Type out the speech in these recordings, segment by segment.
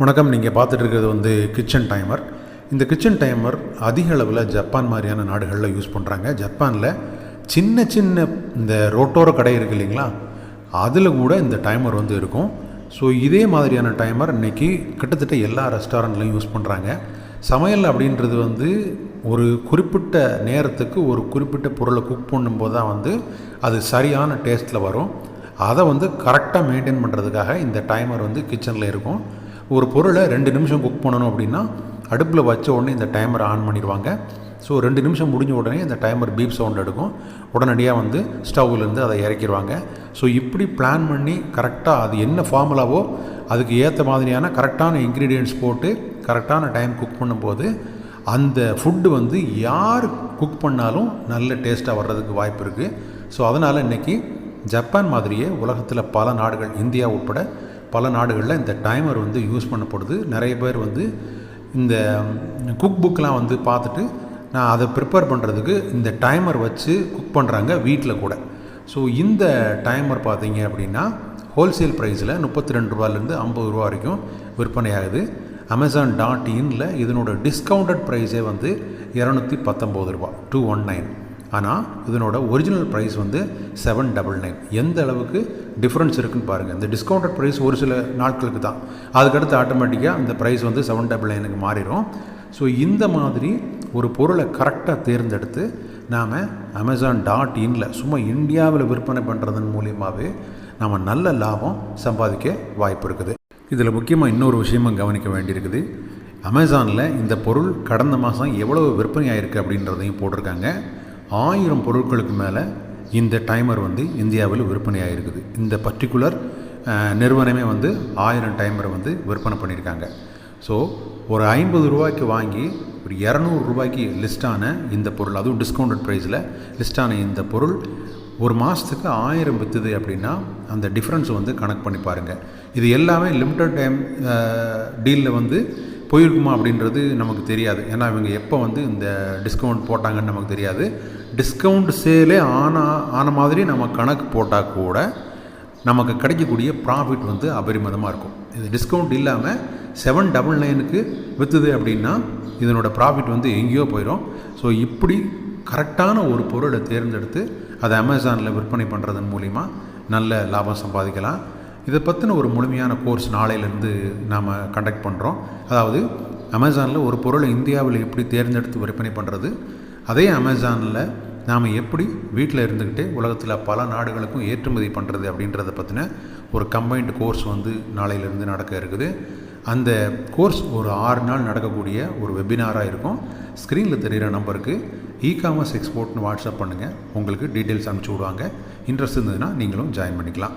வணக்கம் நீங்கள் பார்த்துட்டு இருக்கிறது வந்து கிச்சன் டைமர் இந்த கிச்சன் டைமர் அதிக அளவில் ஜப்பான் மாதிரியான நாடுகளில் யூஸ் பண்ணுறாங்க ஜப்பானில் சின்ன சின்ன இந்த ரோட்டோர கடை இருக்கு இல்லைங்களா? அதில் கூட இந்த டைமர் வந்து இருக்கும். ஸோ இதே மாதிரியான டைமர் இன்றைக்கி கிட்டத்தட்ட எல்லா ரெஸ்டாரண்ட்லையும் யூஸ் பண்ணுறாங்க சமையல் அப்படின்றது வந்து ஒரு குறிப்பிட்ட நேரத்துக்கு ஒரு குறிப்பிட்ட பொருளை குக் பண்ணும்போது தான் வந்து அது சரியான டேஸ்ட்டில் வரும். அதை வந்து கரெக்டாக மெயின்டைன் பண்ணுறதுக்காக இந்த டைமர் வந்து கிச்சனில் இருக்கும். ஒரு பொருளை ரெண்டு நிமிஷம் குக் பண்ணணும் அப்படின்னா அடுப்பில் வச்ச உடனே இந்த டைமரை ஆன் பண்ணிடுவாங்க. ஸோ ரெண்டு நிமிஷம் முடிஞ்ச உடனே இந்த டைமர் பீப் சவுண்ட் எடுக்கும். உடனடியாக வந்து ஸ்டவ்லேருந்து அதை இறக்கிடுவாங்க. ஸோ இப்படி பிளான் பண்ணி கரெக்டாக அது என்ன ஃபார்முலாவோ அதுக்கு ஏற்ற மாதிரியான கரெக்டான இன்க்ரீடியன்ட்ஸ் போட்டு கரெக்டான டைம் குக் பண்ணும்போது அந்த ஃபுட்டு வந்து யார் குக் பண்ணாலும் நல்ல டேஸ்ட்டாக வர்றதுக்கு வாய்ப்பு இருக்குது ஸோ அதனால் இன்றைக்கி ஜப்பான் மாதிரியே உலகத்தில் பல நாடுகள் இந்தியா உட்பட பல நாடுகளில் இந்த டைமர் வந்து யூஸ் பண்ணப்படுது. நிறைய பேர் வந்து இந்த குக் புக்கெலாம் வந்து பார்த்துட்டு நான் அதை ப்ரிப்பேர் பண்ணுறதுக்கு இந்த டைமர் வச்சு குக் பண்ணுறாங்க வீட்டில் கூட. ஸோ இந்த டைமர் பார்த்தீங்க அப்படின்னா ஹோல்சேல் ப்ரைஸில் முப்பத்தி ரெண்டு ரூபாலேருந்து ஐம்பது ரூபா வரைக்கும் விற்பனை ஆகுது அமேசான் டாட் இனில் இதனோட டிஸ்கவுண்டட் ப்ரைஸே வந்து இரநூத்தி பத்தொம்போது ரூபா டூ ஒன் நைன் ஆனால் இதனோட ஒரிஜினல் ப்ரைஸ் வந்து செவன் டபுள் நைன் எந்த அளவுக்கு டிஃப்ரென்ஸ் இருக்குன்னு பாருங்கள் இந்த டிஸ்கவுண்டட் ப்ரைஸ் ஒரு சில நாட்களுக்கு தான். அதுக்கடுத்து ஆட்டோமேட்டிக்காக அந்த ப்ரைஸ் வந்து செவன் டபுள் நைனுக்கு மாறிடும் ஸோ இந்த மாதிரி ஒரு பொருளை கரெக்டாக தேர்ந்தெடுத்து நாம் அமேசான் டாட் இனில் சும்மா இந்தியாவில் விற்பனை பண்ணுறதன் மூலியமாகவே நம்ம நல்ல லாபம் சம்பாதிக்க வாய்ப்பு இருக்குது. இதில் முக்கியமாக இன்னொரு விஷயமும் கவனிக்க வேண்டியிருக்குது. அமேசானில் இந்த பொருள் கடந்த மாதம் எவ்வளவு விற்பனை ஆயிருக்கு அப்படின்றதையும் போட்டிருக்காங்க. ஆயிரம் பொருட்களுக்கு மேலே இந்த டைமர் வந்து இந்தியாவில் விற்பனை ஆகிருக்குது இந்த பர்டிகுலர் நிறுவனமே வந்து ஆயிரம் டைமரை வந்து விற்பனை பண்ணியிருக்காங்க. ஸோ ஒரு ஐம்பது ரூபாய்க்கு வாங்கி ஒரு இரநூறு ரூபாய்க்கு லிஸ்டான இந்த பொருள் அதுவும் டிஸ்கவுண்டட் ப்ரைஸில் லிஸ்ட்டான இந்த பொருள் ஒரு மாதத்துக்கு ஆயிரம் விற்றுது அப்படின்னா அந்த டிஃப்ரென்ஸ் வந்து கணக்கு பண்ணி பாருங்கள் இது எல்லாமே லிமிட்டட் டைம் டீலில் வந்து போயிருக்குமா அப்படின்றது நமக்கு தெரியாது. ஏன்னா இவங்க எப்போ வந்து இந்த டிஸ்கவுண்ட் போட்டாங்கன்னு நமக்கு தெரியாது. டிஸ்கவுண்ட் சேலே ஆனா ஆன மாதிரி நம்ம கணக்கு போட்டால் கூட நமக்கு கிடைக்கக்கூடிய ப்ராஃபிட் வந்து அபரிமிதமாக இருக்கும். இது டிஸ்கவுண்ட் இல்லாமல் செவன் டபுள் நைனுக்கு விற்றுது அப்படின்னா இதனோட ப்ராஃபிட் வந்து எங்கேயோ போயிடும் ஸோ இப்படி கரெக்டான ஒரு பொருளை தேர்ந்தெடுத்து அதை அமேசானில் விற்பனை பண்ணுறதன் மூலிமா நல்ல லாபம் சம்பாதிக்கலாம். இதை பற்றின ஒரு முழுமையான கோர்ஸ் நாளையிலேருந்து நாம் கண்டக்ட் பண்ணுறோம் அதாவது அமேசானில் ஒரு பொருளை இந்தியாவில் எப்படி தேர்ந்தெடுத்து விற்பனை பண்ணுறது அதே அமேசானில் நாம் எப்படி வீட்டில் இருந்துக்கிட்டே உலகத்தில் பல நாடுகளுக்கும் ஏற்றுமதி பண்ணுறது அப்படின்றத பற்றின ஒரு கம்பைன்டு கோர்ஸ் வந்து நாளையிலேருந்து நடக்க இருக்குது. அந்த கோர்ஸ் ஒரு ஆறு நாள் நடக்கக்கூடிய ஒரு வெபினாராக இருக்கும். ஸ்க்ரீனில் தெரிகிற நம்பருக்கு இ காமர்ஸ் எக்ஸ்போர்ட்னு வாட்ஸ்அப் பண்ணுங்கள் உங்களுக்கு டீட்டெயில்ஸ் அனுப்பிச்சி விடுவாங்க. இன்ட்ரெஸ்ட் இருந்ததுன்னா நீங்களும் ஜாயின் பண்ணிக்கலாம்.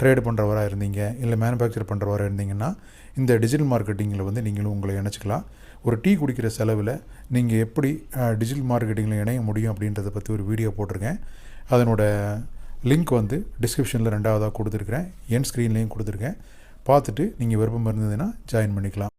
ட்ரேடு பண்ணுறவராக இருந்தீங்க இல்லை மேனுஃபேக்சர் பண்ணுறவராக இருந்தீங்கன்னா இந்த டிஜிட்டல் மார்க்கெட்டிங்கில் வந்து நீங்களும் உங்களை இணைச்சிக்கலாம். ஒரு டீ குடிக்கிற செலவில் நீங்கள் எப்படி டிஜிட்டல் மார்க்கெட்டிங்கில் இணைய முடியும் அப்படின்றத பற்றி ஒரு வீடியோ போட்டிருக்கேன். அதனோட லிங்க் வந்து டிஸ்கிரிப்ஷனில் ரெண்டாவதாக கொடுத்துருக்குறேன். என் ஸ்க்ரீன்லேயும் கொடுத்துருக்கேன். பார்த்துட்டு நீங்கள் விருப்பம் இருந்ததுன்னா ஜாயின் பண்ணிக்கலாம்.